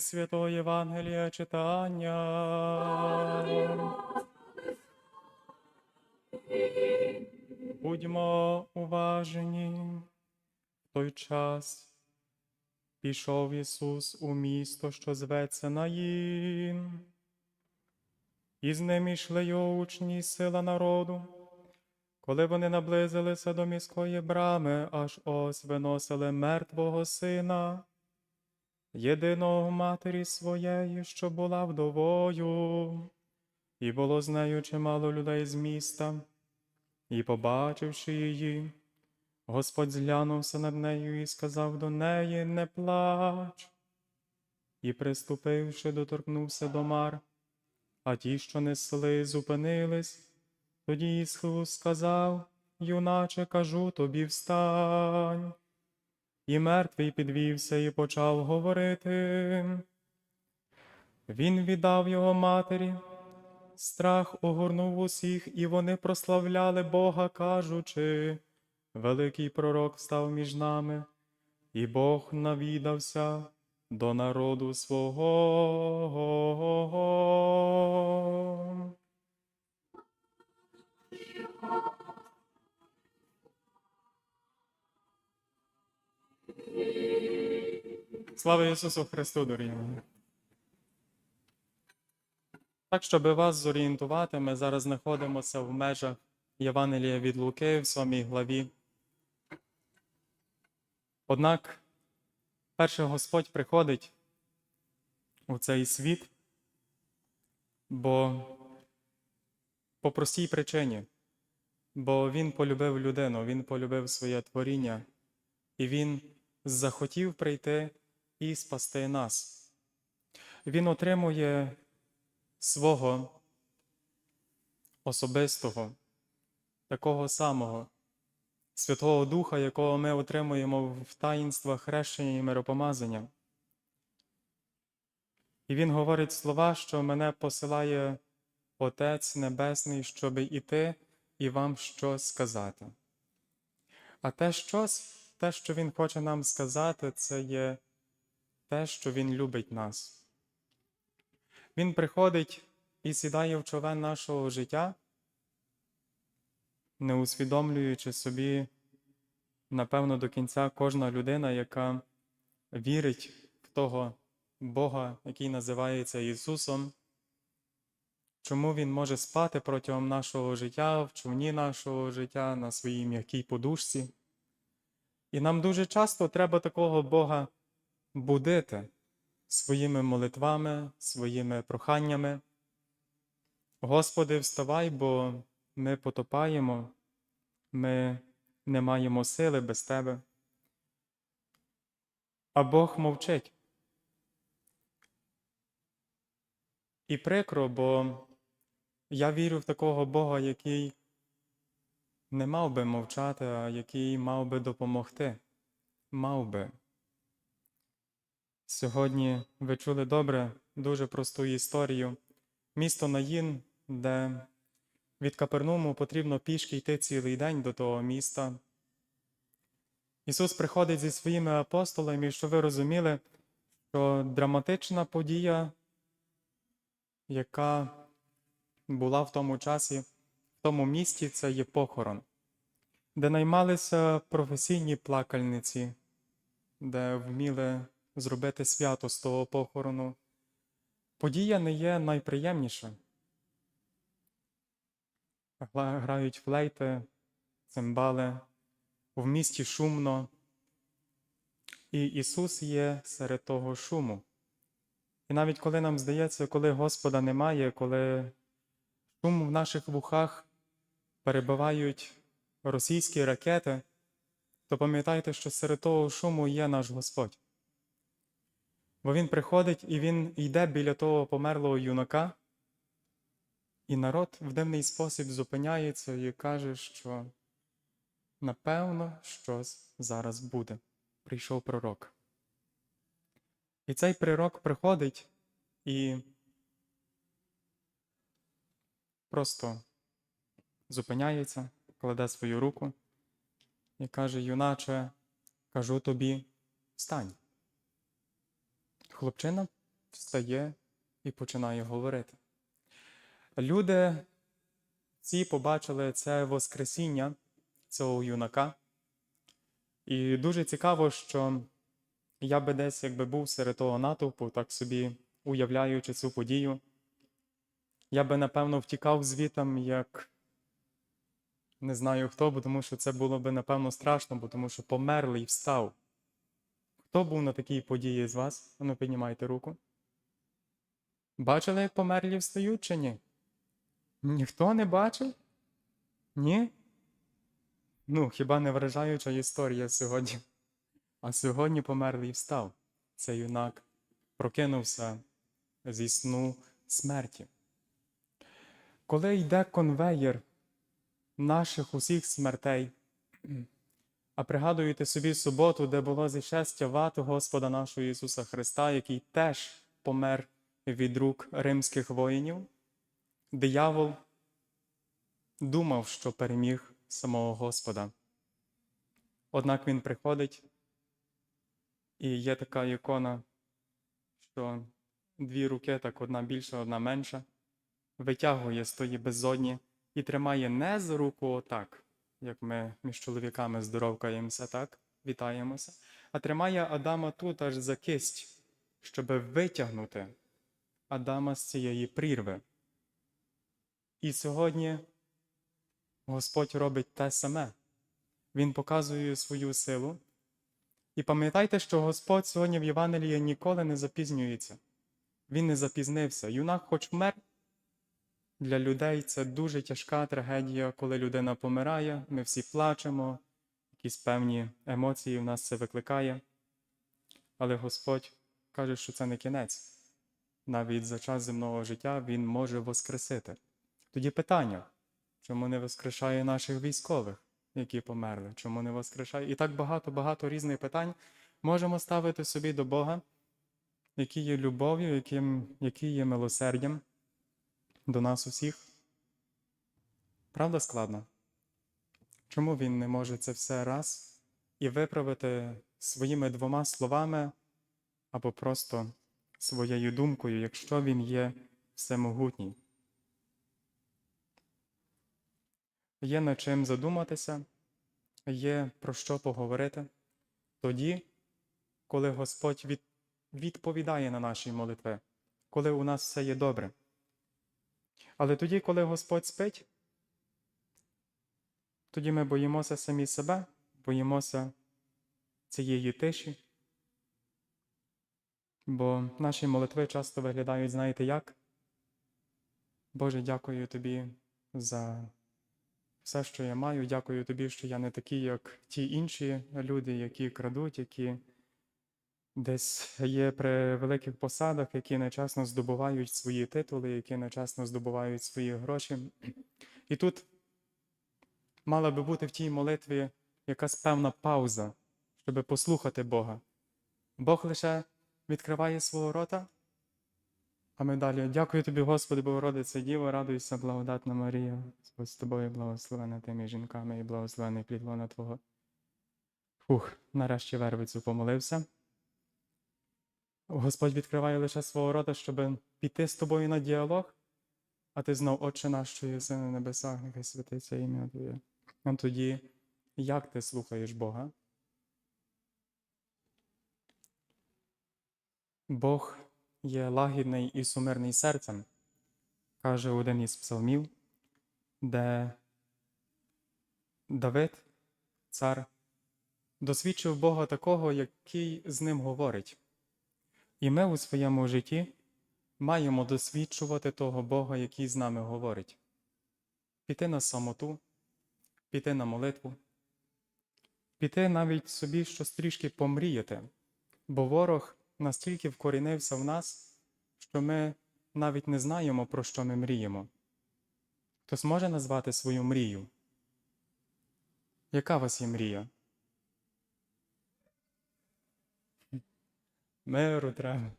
Святого Євангелія читання. Будьмо уважні. В той час пішов Ісус у місто, що зветься Наїн. І з ним ішли його учні і сила народу. Коли вони наблизилися до міської брами, аж ось виносили мертвого сина, єдиного матері своєї, що була вдовою, і було з нею чимало людей з міста, і, побачивши її, Господь зглянувся над нею і сказав до неї не плач. І, приступивши, доторкнувся до мар, а ті, що несли, зупинились. Тоді Ісус сказав, юначе, кажу тобі, встань. І мертвий підвівся і почав говорити. Він віддав його матері. Страх огорнув усіх, і вони прославляли Бога, кажучи, великий пророк став між нами, і Бог навідався до народу свого. Слава Ісусу Христу, дорогі! Так, щоб вас зорієнтувати, ми зараз знаходимося в межах Євангелія від Луки в 7 главі. Однак, перший Господь приходить у цей світ, бо по простій причині, бо Він полюбив людину, Він полюбив своє творіння, і Він захотів прийти і спасти нас. Він отримує свого особистого, такого самого Святого Духа, якого ми отримуємо в таїнствах хрещення і миропомазання. І він говорить слова, що мене посилає Отець Небесний, щоб іти і вам щось сказати. А те щось, те, що Він хоче нам сказати, це є те, що Він любить нас. Він приходить і сідає в човен нашого життя, не усвідомлюючи собі, напевно, до кінця кожна людина, яка вірить в того Бога, який називається Ісусом, чому Він може спати протягом нашого життя, в човні нашого життя, на своїй м'якій подушці. І нам дуже часто треба такого Бога будити своїми молитвами, своїми проханнями. Господи, вставай, бо ми потопаємо, ми не маємо сили без Тебе. А Бог мовчить. І прикро, бо я вірю в такого Бога, який не мав би мовчати, а який мав би допомогти. Мав би. Сьогодні ви чули добре, дуже просту історію. Місто Наїн, де від Капернуму потрібно пішки йти цілий день до того міста. Ісус приходить зі своїми апостолами, і що ви розуміли, що драматична подія, яка була в тому часі, в тому місті, це є похорон, де наймалися професійні плакальниці, де вміли зробити свято з того похорону. Подія не є найприємніша. Грають флейти, цимбали, в місті шумно. І Ісус є серед того шуму. І навіть коли нам здається, коли Господа немає, коли шум в наших вухах перебивають російські ракети, то пам'ятайте, що серед того шуму є наш Господь. Бо він приходить і він йде біля того померлого юнака, і народ в дивний спосіб зупиняється і каже, що напевно щось зараз буде. Прийшов пророк. І цей пророк приходить і просто зупиняється, кладе свою руку і каже: Юначе, кажу тобі, встань. Хлопчина встає і починає говорити. Люди ці побачили це Воскресіння цього юнака. І дуже цікаво, що я би десь, якби був серед того натовпу, так собі уявляючи цю подію, я би напевно втікав звітом, як не знаю хто, бо тому що це було би напевно страшно, бо тому що померлий встав. Хто був на такій події з вас? Ну, піднімайте руку. Бачили, як померлі встають чи ні? Ніхто не бачив? Ні? Ну, хіба не вражаюча історія сьогодні? А сьогодні померлий встав. Цей юнак прокинувся зі сну смерті. Коли йде конвеєр наших усіх смертей, а пригадуєте собі суботу, де було зішестя ват Господа нашого Ісуса Христа, який теж помер від рук римських воїнів, диявол думав, що переміг самого Господа. Однак він приходить, і є така ікона, що дві руки, так одна більша, одна менша, витягує з тої безодні і тримає не за руку отак, як ми між чоловіками здоровкаємося, так, вітаємося, а тримає Адама тут аж за кисть, щоб витягнути Адама з цієї прірви. І сьогодні Господь робить те саме. Він показує свою силу. І пам'ятайте, що Господь сьогодні в Євангелії ніколи не запізнюється. Він не запізнився. Юнак, хоч вмер, для людей це дуже тяжка трагедія, коли людина помирає, ми всі плачемо, якісь певні емоції в нас це викликає. Але Господь каже, що це не кінець. Навіть за час земного життя Він може воскресити. Тоді питання, чому не воскрешає наших військових, які померли? Чому не воскрешає? І так багато-багато різних питань можемо ставити собі до Бога, який є любов'ю, який є милосердям до нас усіх. Правда складно? Чому він не може це все раз і виправити своїми двома словами або просто своєю думкою, якщо він є всемогутній? Є над чим задуматися, є про що поговорити тоді, коли Господь від, відповідає на наші молитви, коли у нас все є добре. Але тоді, коли Господь спить, тоді ми боїмося самі себе, боїмося цієї тиші, бо наші молитви часто виглядають, знаєте як? Боже, дякую тобі за все, що я маю. Дякую тобі, що я не такий, як ті інші люди, які крадуть, які десь є при великих посадах, які нечасно здобувають свої титули, які нечасно здобувають свої гроші. І тут мала би бути в тій молитві якась певна пауза, щоб послухати Бога. Бог лише відкриває свого рота, а ми далі. Дякую тобі, Господи, Богородице Діво, радуйся, благодатна Марія, Господь з тобою, благословена ти між жінками і благословений плід лона Твого. Фух, нарешті вервицю помолився. Господь відкриває лише свого рота, щоб піти з тобою на діалог, а ти знов, Отче наш, що єси на небесах, нехай святиться ім'я Твоє. А тоді, як ти слухаєш Бога? Бог є лагідний і сумирний серцем, каже один із псалмів, де Давид, цар, досвідчив Бога такого, який з ним говорить. І ми у своєму житті маємо досвідчувати того Бога, який з нами говорить, піти на самоту, піти на молитву, піти навіть собі щось трішки помріяти, бо ворог настільки вкорінився в нас, що ми навіть не знаємо, про що ми мріємо. Хтось може назвати свою мрію? Яка у вас є мрія? Миру треба.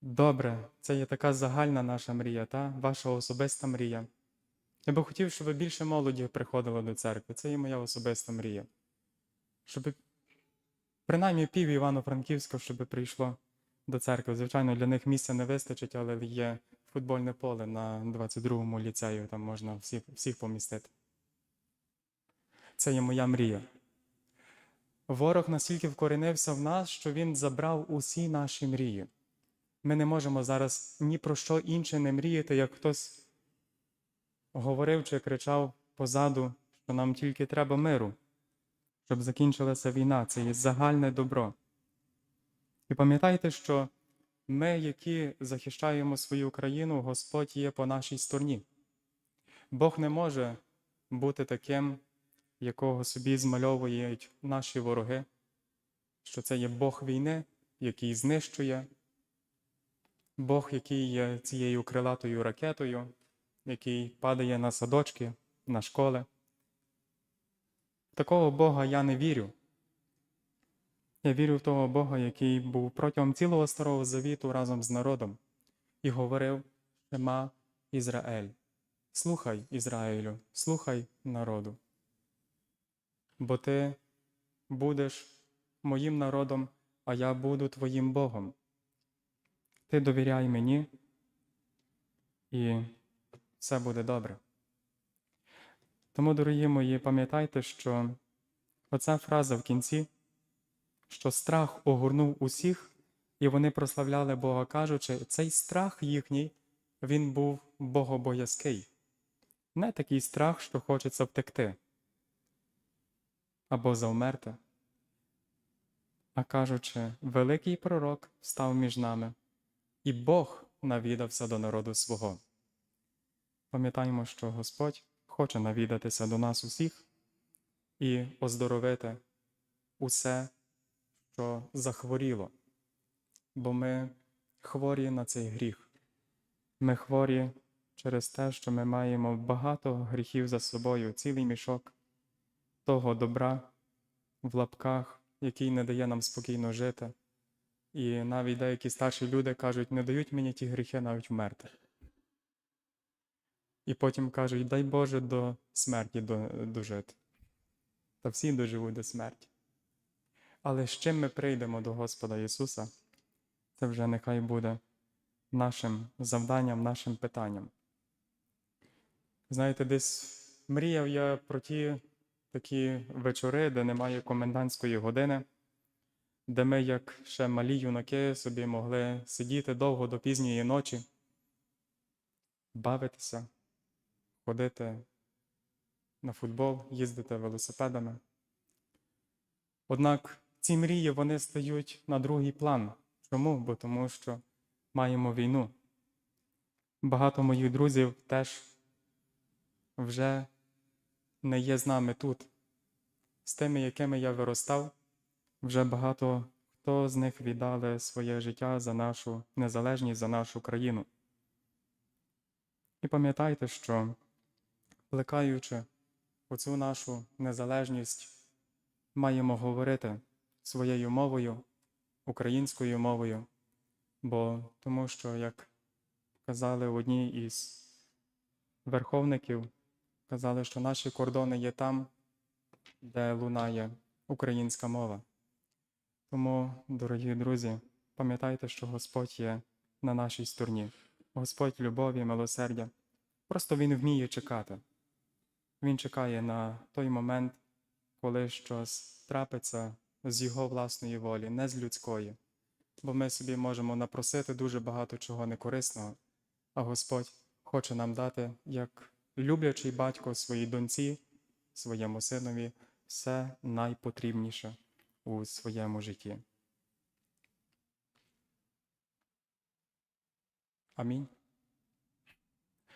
Добре, це є така загальна наша мрія, та? ваша особиста мрія. Я би хотів, щоб більше молоді приходило до церкви. Це є моя особиста мрія. Щоб принаймні пів Івано-Франківська, щоб прийшло до церкви. Звичайно, для них місця не вистачить, але є футбольне поле на 22-му ліцею, там можна всіх, всіх помістити. Це є моя мрія. Ворог настільки вкоренився в нас, що він забрав усі наші мрії. Ми не можемо зараз ні про що інше не мріяти, як хтось говорив чи кричав позаду, що нам тільки треба миру, щоб закінчилася війна. Це є загальне добро. І пам'ятайте, що ми, які захищаємо свою країну, Господь є по нашій стороні. Бог не може бути таким, якого собі змальовують наші вороги, що це є Бог війни, який знищує, Бог, який є цією крилатою ракетою, який падає на садочки, на школи. Такого Бога я не вірю. Я вірю в того Бога, який був протягом цілого Старого Завіту разом з народом і говорив Шема Ізраїль. Слухай, Ізраїлю, слухай народу. Бо ти будеш моїм народом, а я буду твоїм Богом. Ти довіряй мені, і все буде добре. Тому, дорогі мої, пам'ятайте, що оця фраза в кінці, що страх огорнув усіх, і вони прославляли Бога, кажучи, цей страх їхній, він був богобоязкий. Не такий страх, що хочеться втекти або завмерти, а кажучи, великий пророк став між нами, і Бог навідався до народу свого. Пам'ятаємо, що Господь хоче навідатися до нас усіх і оздоровити усе, що захворіло, бо ми хворі на цей гріх. Ми хворі через те, що ми маємо багато гріхів за собою, цілий мішок того добра в лапках, який не дає нам спокійно жити. І навіть деякі старші люди кажуть, не дають мені ті гріхи навіть вмерти. І потім кажуть, дай Боже до смерті дожити. Та всі доживуть до смерті. Але з чим ми прийдемо до Господа Ісуса, це вже нехай буде нашим завданням, нашим питанням. Знаєте, десь мріяв я про ті такі вечори, де немає комендантської години, де ми, як ще малі юнаки, собі могли сидіти довго до пізньої ночі, бавитися, ходити на футбол, їздити велосипедами. Однак ці мрії вони стають на другий план. Чому? Бо тому що маємо війну. Багато моїх друзів теж вже не є з нами тут. З тими, якими я виростав, вже багато хто з них віддали своє життя за нашу незалежність, за нашу країну. І пам'ятайте, що, плекаючи оцю нашу незалежність, маємо говорити своєю мовою, українською мовою, бо тому що, як казали в одній із верховників, казали, що наші кордони є там, де лунає українська мова. Тому, дорогі друзі, пам'ятайте, що Господь є на нашій стороні. Господь любові, милосердя. Просто Він вміє чекати. Він чекає на той момент, коли щось трапиться з його власної волі, не з людської. Бо ми собі можемо напросити дуже багато чого некорисного, а Господь хоче нам дати, як люблячий батько своїй доньці, своєму синові, все найпотрібніше у своєму житті. Амінь.